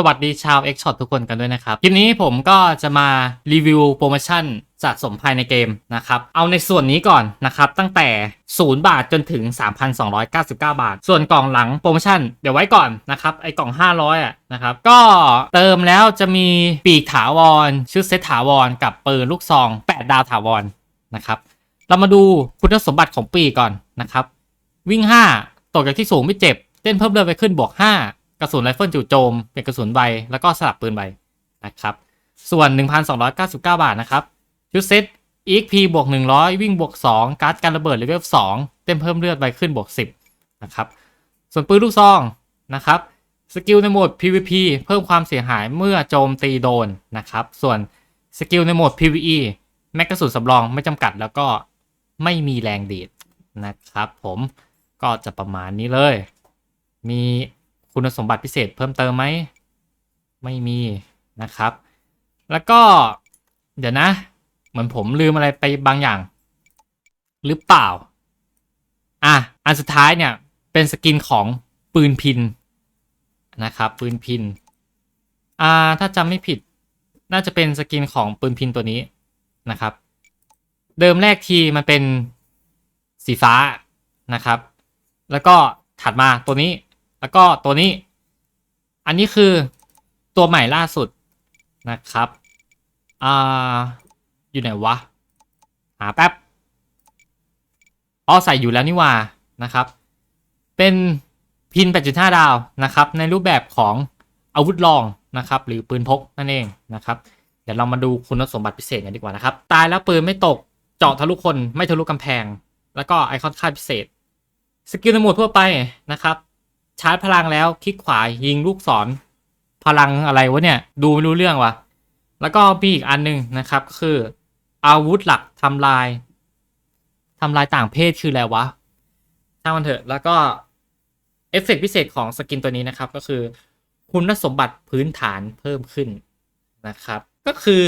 สวัสดีชาว X Shot ทุกคนกันด้วยนะครับ คลิปนี้ผมก็จะมารีวิวโปรโมชั่นสะสมภายในเกมนะครับ เอาในส่วนนี้ก่อนนะครับ ตั้งแต่ 0 บาทจนถึง 3,299 บาท ส่วนกล่องหลังโปรโมชั่นเดี๋ยวไว้ก่อนนะครับ ไอ้กล่อง 500อะนะครับ ก็เติมแล้วจะมีปีกถาวร ชุดเซตถาวร กับปืนลูกซอง 8 ดาวถาวรนะครับ เรามาดูคุณสมบัติของปีกก่อนนะครับ วิ่ง 5ตกจากที่สูงไม่เจ็บเต้นเพิ่มเลือดไปขึ้นบวก 5 กระสุนไรเฟิลจู่โจม เป็นกระสุนใบ แล้วก็สลับปืนใบนะครับ ส่วน 1,299 บาทนะครับชุดเซต EXP บวก100 วิ่งบวก2การ์ดการระเบิดเลเวล2เต้นเพิ่มเลือดใบขึ้นบวก10นะครับ ส่วนปืนลูกซองนะครับสกิลในโหมด PVP เพิ่มความเสียหายเมื่อโจมตีโดนนะครับ ส่วนสกิลในโหมด PVE แม็กกระสุนสำรองไม่จำกัดแล้วก็ไม่มีแรงดีดนะครับผมก็จะประมาณนี้เลย มี คุณสมบัติพิเศษเพิ่มเติมไหม ไม่มีนะครับ แล้วก็เดี๋ยวนะ เหมือนผมลืมอะไรไปบางอย่าง หรือเปล่า อะ อันสุดท้ายเนี่ย เป็นสกินของปืนพินนะครับ ปืนพิน อ่า ถ้าจำไม่ผิด น่าจะเป็นสกินของปืนพินตัวนี้นะครับ เดิมแรกทีมันเป็นสีฟ้านะครับ แล้วก็ถัดมาตัวนี้ แล้วก็ตัวนี้ อันนี้คือตัวใหม่ล่าสุดนะครับอ่าอยู่ไหนวะ หาแป๊บอ๋อใส่อยู่แล้วนี่ว่านะครับ เป็นพิน 8.5 ดาวนะครับ ในรูปแบบของอาวุธรองนะครับ หรือปืนพกนั่นเองนะครับ เดี๋ยวเรามาดูคุณสมบัติพิเศษกันดีกว่านะครับ ตายแล้วปืนไม่ตกเจาะทะลุคนไม่ทะลุกำแพง แล้วก็ไอคอนค่าพิเศษ สกิลในหมวดทั่วไปนะครับ ชาร์จพลังแล้วคลิกขวายิงลูกศร พลังอะไรวะเนี่ย ดูไม่รู้เรื่องวะแล้วก็มีอีกอันหนึงนะครับก็คือ อาวุธหลักทำลายทำลายต่างเพศคืออะไรวะช่างมันเถอะแล้วก็เอฟเฟกต์พิเศษของสกินตัวนี้นะครับ ก็คือคุณสมบัติพื้นฐานเพิ่มขึ้นนะครับ ก็คือ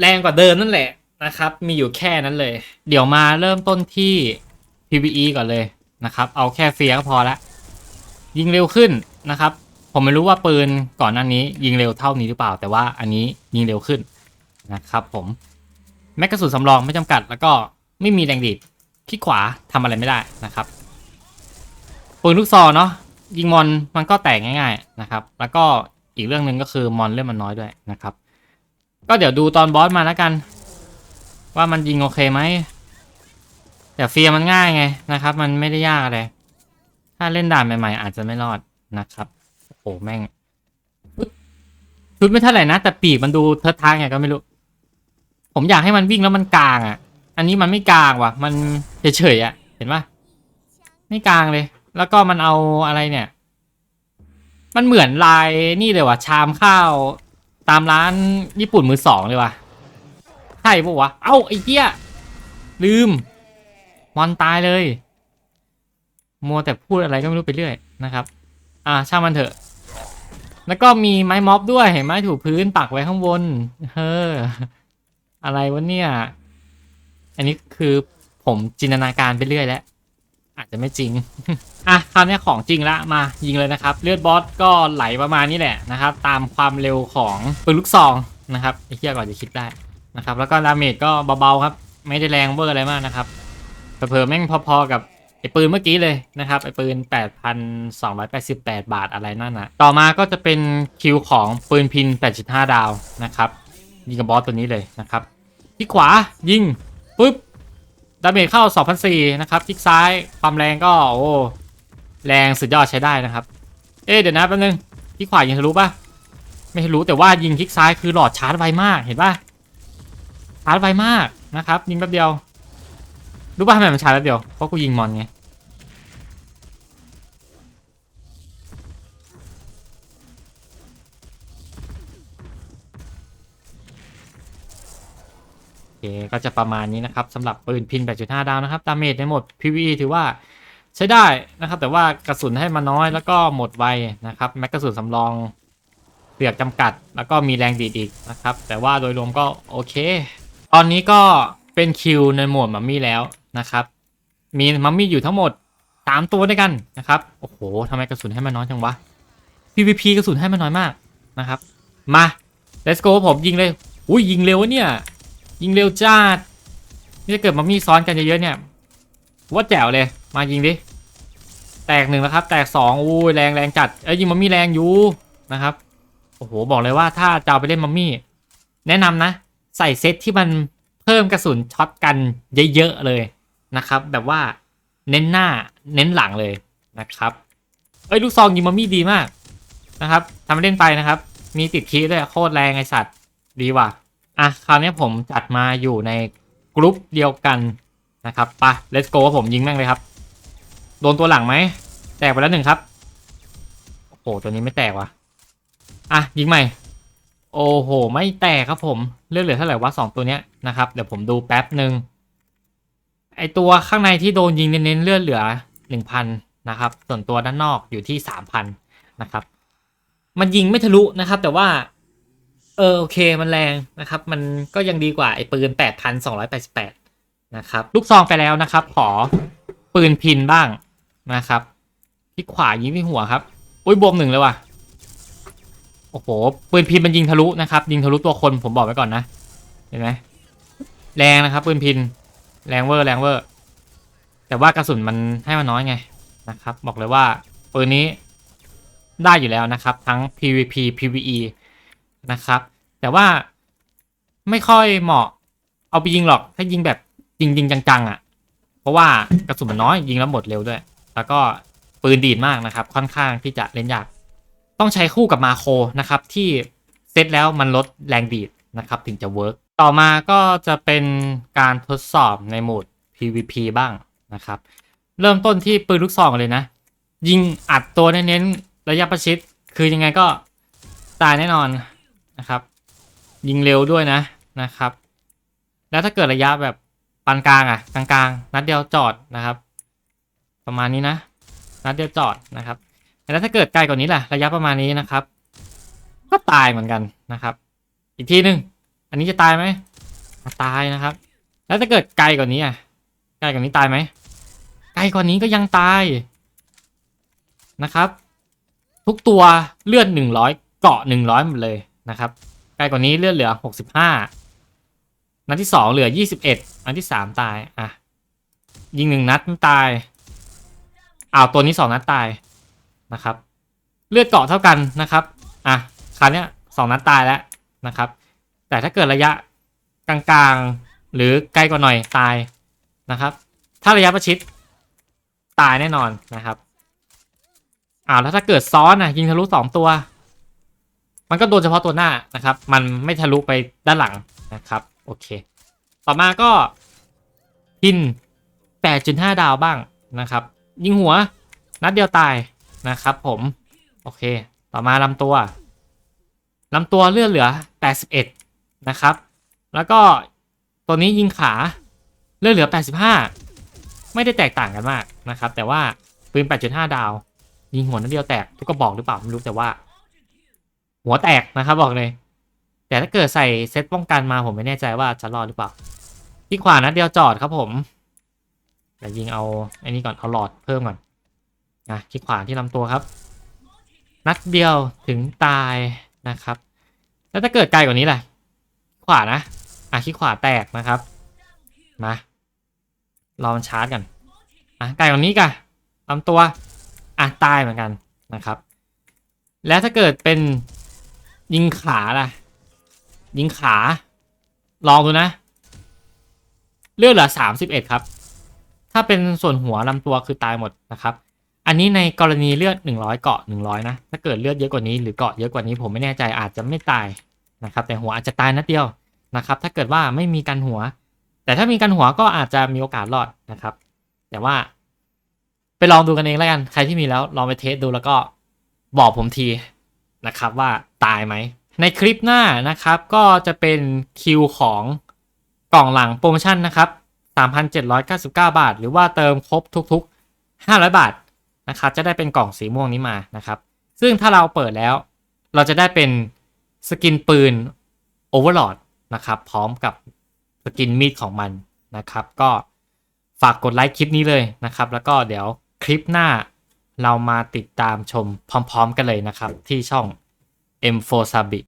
แรงกว่าเดิมนั่นแหละนะครับ มีอยู่แค่นั้นเลย เดี๋ยวมาเริ่มต้นที่ PVE ก่อนเลยนะครับ เอาแค่เฟียก็พอละ ยิงเร็วขึ้นนะครับ ผมไม่รู้ว่าปืนก่อนหน้านี้ยิงเร็วเท่านี้หรือเปล่า แต่ว่าอันนี้ยิงเร็วขึ้นนะครับผมแม็กกระสุนสำรองไม่จำกัด แล้วก็ไม่มีแรงดีดคลิกขวาทำอะไรไม่ได้นะครับปืนลูกซองเนาะยิงมอนมันก็แตกง่ายๆนะครับ แล้วก็อีกเรื่องหนึ่งก็คือมอนเล่นมันน้อยด้วยนะครับ ก็เดี๋ยวดูตอนบอสมาแล้วกัน ว่ามันยิงโอเคไหมแต่เฟียร์มันง่ายไงนะครับ มันไม่ได้ยากอะไร ถ้าเล่นด่านใหม่ๆ อาจจะไม่รอดนะครับ โอ้แม่ง ชุดไม่เท่าไหร่นะ แต่ปีกมันดูเทิดทางไงก็ไม่รู้ ผมอยากให้มันวิ่งแล้วมันกลางอะ อันนี้มันไม่กลางว่ะ มันเฉยๆอะ เห็นปะไม่กลางเลย แล้วก็มันเอาอะไรเนี่ย มันเหมือนลายนี่เลยว่ะ ชามข้าวตามร้านญี่ปุ่นมือสองเลยว่ะ ใช่ปะวะ เอ้าไอ้เหี้ยลืม มอนตายเลย มัวแต่พูดอะไรก็ไม่รู้ไปเรื่อยนะครับ อ่าช่างมันเถอะ แล้วก็มีไม้ม็อบด้วยเห็นไหมถูพื้นปักไว้ข้างบนเฮ้ออะไรวะเนี่ย อันนี้คือผมจินตนาการไปเรื่อยแล้วอาจจะไม่จริง อะคราวนี้ของจริงละมายิงเลยนะครับ เลือดบอสก็ไหลประมาณนี้แหละนะครับ ตามความเร็วของปืนลูกซองนะครับไอ้เหี้ยก่อนจะคิดได้นะครับ แล้วก็ดาเมจก็เบาๆครับ ไม่ได้แรงเวอร์อะไรมากนะครับเผลอๆแม่งพอๆกับ ไอ้ปืนเมื่อกี้เลยนะครับไอ้ปืน 8,288 บาทอะไรนั่นนะต่อมาก็จะเป็นคิวของปืนพิน 8.5 ดาวนะครับยิงกับบอสตัวนี้เลยนะครับที่ขวายิงปุ๊บดาเมจเข้า 2,004นะครับคลิกซ้ายความแรงก็โอ้แรงสุดยอดใช้ได้นะครับ เอ๊เดี๋ยวนะแป๊บนึงที่ขวายิงทะลุปะไม่ทะลุแต่ว่ายิงคลิกซ้ายคือหลอดชาร์จไวมากเห็นปะชาร์จไวมากนะครับยิงแป๊บเดียว รู้ป่ะทำไมมันชาแป๊บเดียว เพราะกูยิงมอนไง โอเค ก็จะประมาณนี้นะครับสำหรับปืนพิน 8.5 ดาวนะครับ ดาเมจในโหมด PVE ถือว่าใช้ได้นะครับ แต่ว่ากระสุนให้มาน้อยแล้วก็หมดไวนะครับ แม็กกระสุนสำรองเสือกจำกัด แล้วก็มีแรงดีดอีกนะครับ แต่ว่าโดยรวมก็โอเค ตอนนี้ก็เป็นคิวในหมวดมัมมี่แล้ว นะครับ มีมัมมี่อยู่ทั้งหมด3ตัวด้วยกันนะครับ โอ้โหทำไมกระสุนให้มันน้อยจังวะ PVP กระสุนให้มันน้อยมากนะครับ มา let's go ผมยิงเลยอุ้ยยิงเร็วเนี่ย ยิงเร็วจ้าดนี่เกิดมามีซ้อนกันเยอะๆเนี่ยว่าแจ๋วเลย มายิงดิ แตกหนึ่งแล้วครับ แตกสองอุ้ยแรงแรงจัด เอ้ยยิงมัมมี่แรงอยู่นะครับ โอ้โห บอกเลยว่าถ้าจะเอาไปเล่นมัมมี่ แนะนำนะ ใส่เซตที่มันเพิ่มกระสุนช็อตกันเยอะๆเลย นะครับ แบบว่าเน้นหน้าเน้นหลังเลยนะครับเอ้ยลูกซองยิงมัมมี่ดีมากนะครับทำเล่นไปนะครับ มีติดคีด้วยโคตรแรงไอสัตว์ดีว่ะอะคราวนี้ผมจัดมาอยู่ในกรุ๊ปเดียวกันนะครับไปะ let's go ผมยิงแม่งเลยครับ โดนตัวหลังไหมแตกไปแล้วหนึ่งครับโอ้โหตัวนี้ไม่แตกว่ะอะยิงใหม่ โอ้โห ไม่แตกครับผมเลือดเหลือเท่าไหร่วะสองตัวเนี้ยนะครับเดี๋ยวผมดูแป๊บหนึ่ง ไอตัวข้างในที่โดนยิงเน้นๆเลือดเหลือหนึ่งพันนะครับ ส่วนตัวด้านนอกอยู่ที่สามพันนะครับ มันยิงไม่ทะลุนะครับ แต่ว่า เออโอเคมันแรงนะครับ มันก็ยังดีกว่าไอ้ปืน 8,288 นะครับ ลูกซองไปแล้วนะครับ ขอปืนพินบ้างนะครับที่ขวายิงที่หัวครับ อุ้ยบวมหนึ่งเลยว่ะ โอ้โห ปืนพินมันยิงทะลุนะครับ ยิงทะลุตัวคนผมบอกไว้ก่อนนะ เห็นไหมแรงนะครับ ปืนพิน แรงเวอร์แรงเวอร์ แต่ว่ากระสุนมันให้มันน้อยไงนะครับ บอกเลยว่าปืนนี้ได้อยู่แล้วนะครับ ทั้ง PVP PVE นะครับ แต่ว่าไม่ค่อยเหมาะเอาไปยิงหรอกถ้ายิงแบบจริงจริง ๆ จังๆอะ่ะ เพราะว่ากระสุนมันน้อยยิงแล้วหมดเร็วด้วย แล้วก็ปืนดีดมากนะครับ ค่อนข้างที่จะเล่นยาก ต้องใช้คู่กับมาโคนะครับที่เซตแล้วมันลดแรงดีดนะครับ ถึงจะเวิร์ก ต่อมาก็จะเป็นการทดสอบในโหมด PVP บ้างนะครับ เริ่มต้นที่ปืนลูกซองเลยนะ ยิงอัดตัวเน้นๆระยะประชิด คือยังไงก็ตายแน่นอนนะครับ ยิงเร็วด้วยนะนะครับ แล้วถ้าเกิดระยะแบบปานกลางอะกลางๆ นัดเดียวจอดนะครับ ประมาณนี้นะ นัดเดียวจอดนะครับ แล้วถ้าเกิดไกลกว่านี้ล่ะ ระยะประมาณนี้นะครับ ก็ตายเหมือนกันนะครับ อีกทีหนึ่ง อันนี้จะตายไหมตายนะครับ แล้วถ้าเกิดไกลกว่านี้อะไกลกว่านี้ตายไหมไกลกว่านี้ก็ยังตายนะครับ ทุกตัวเลือดหนึ่งร้อยเกาะหนึ่งร้อยหมดเลยนะครับ ไกลกว่านี้เลือดเหลือหกสิบห้านัดที่สองเหลือยี่สิบเอ็ดนัดที่สามตายอะยิงหนึ่งนัดตายอ้าวตัวนี้สองนัดตายนะครับ เลือดเกาะเท่ากันนะครับอะคราวเนี้สองนัดตายแล้วนะครับ แต่ถ้าเกิดระยะกลางๆ หรือไกลกว่าหน่อยตายนะครับ ถ้าระยะประชิดตายแน่นอนนะครับอ้าวแล้วถ้าเกิดซ้อนอะยิงทะลุสองตัว มันก็โดนเฉพาะตัวหน้านะครับ มันไม่ทะลุไปด้านหลังนะครับโอเค ต่อมาก็พิน 8.5 ดาวบ้างนะครับ ยิงหัวนัดเดียวตายนะครับ ผม โอเค ต่อมาลำตัวลำตัวเลือดเหลือ 81 นะครับ แล้วก็ตัวนี้ยิงขาเลือดเหลือ 85 ไม่ได้แตกต่างกันมากนะครับ แต่ว่าปืน 8.5 ดาว ยิงหัวนัดเดียวแตก ทุกกระบอกหรือเปล่าไม่รู้แต่ว่า หัวแตกนะครับบอกเลย แต่ถ้าเกิดใส่เซตป้องกันมาผมไม่แน่ใจว่าจะรอดหรือเปล่า ที่ขวานัดเดียวจอดครับผมแต่ยิงเอาไอ้นี่ก่อนเอาหลอดเพิ่มก่อนนะที่ขวาที่ลำตัวครับ นัดเดียวถึงตายนะครับ แล้วถ้าเกิดไกลกว่านี้ล่ะ ขวานะ อะที่ขวาแตกนะครับ มา รอมันชาร์จกัน อะไกลกว่านี้กันลำตัว อะตายเหมือนกันนะครับ แล้วถ้าเกิดเป็นยิงขาล่ะ ยิงขา ลองดูนะ เลือดเหลือสามสิบเอ็ดครับ ถ้าเป็นส่วนหัวลำตัวคือตายหมดนะครับอันนี้ในกรณีเลือด 100 เกาะ 100 นะ ถ้าเกิดเลือดเยอะกว่านี้หรือเกาะเยอะกว่านี้ผมไม่แน่ใจอาจจะไม่ตาย นะครับ แต่หัวอาจจะตายนัดเดียวนะครับ ถ้าเกิดว่าไม่มีกันหัว แต่ถ้ามีกันหัวก็อาจจะมีโอกาสรอดนะครับ แต่ว่า ไปลองดูกันเองแล้วกัน ใครที่มีแล้วลองไปเทสดูแล้วก็บอกผมทีนะครับว่าตายไหม ในคลิปหน้านะครับ ก็จะเป็นคิวของกล่องหลังโปรโมชั่นนะครับ 3,799 บาท หรือว่าเติมครบทุก ๆ 500 บาทนะครับ จะได้เป็นกล่องสีม่วงนี้มานะครับ ซึ่งถ้าเราเปิดแล้ว เราจะได้เป็น สกินปืน Overlord นะครับ พร้อมกับสกินมีดของมันนะครับ ก็ฝากกดไลค์คลิปนี้เลยนะครับ แล้วก็เดี๋ยวคลิปหน้าเรามาติดตามชมพร้อมๆกันเลยนะครับ ที่ช่อง M4 Sabi